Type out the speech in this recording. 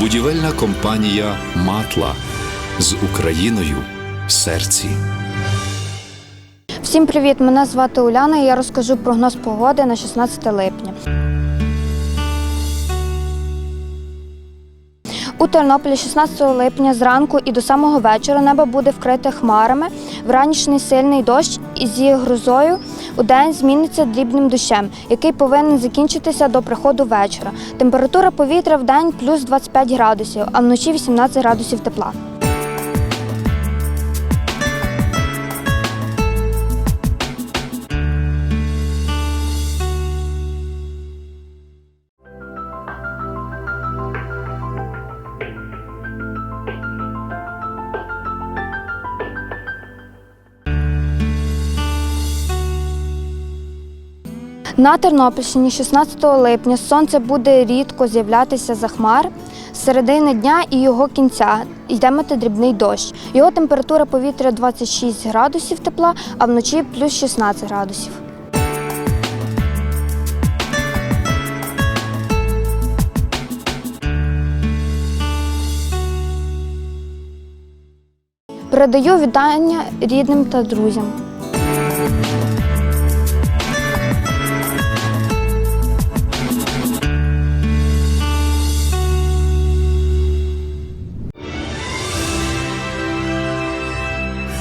Будівельна компанія Матла з Україною в серці. Всім привіт! Мене звати Уляна і я розкажу прогноз погоди на 16 липня. У Тернополі 16 липня зранку і до самого вечора небо буде вкрите хмарами. вранішний сильний дощ зі грозою у день зміниться дрібним дощем, який повинен закінчитися до приходу вечора. Температура повітря в день плюс 25 градусів, а вночі 18 градусів тепла. На Тернопільщині 16 липня сонце буде рідко з'являтися за хмар. З середини дня і його кінця йтиметься дрібний дощ. Його температура повітря 26 градусів тепла, а вночі плюс 16 градусів. Передаю вітання рідним та друзям.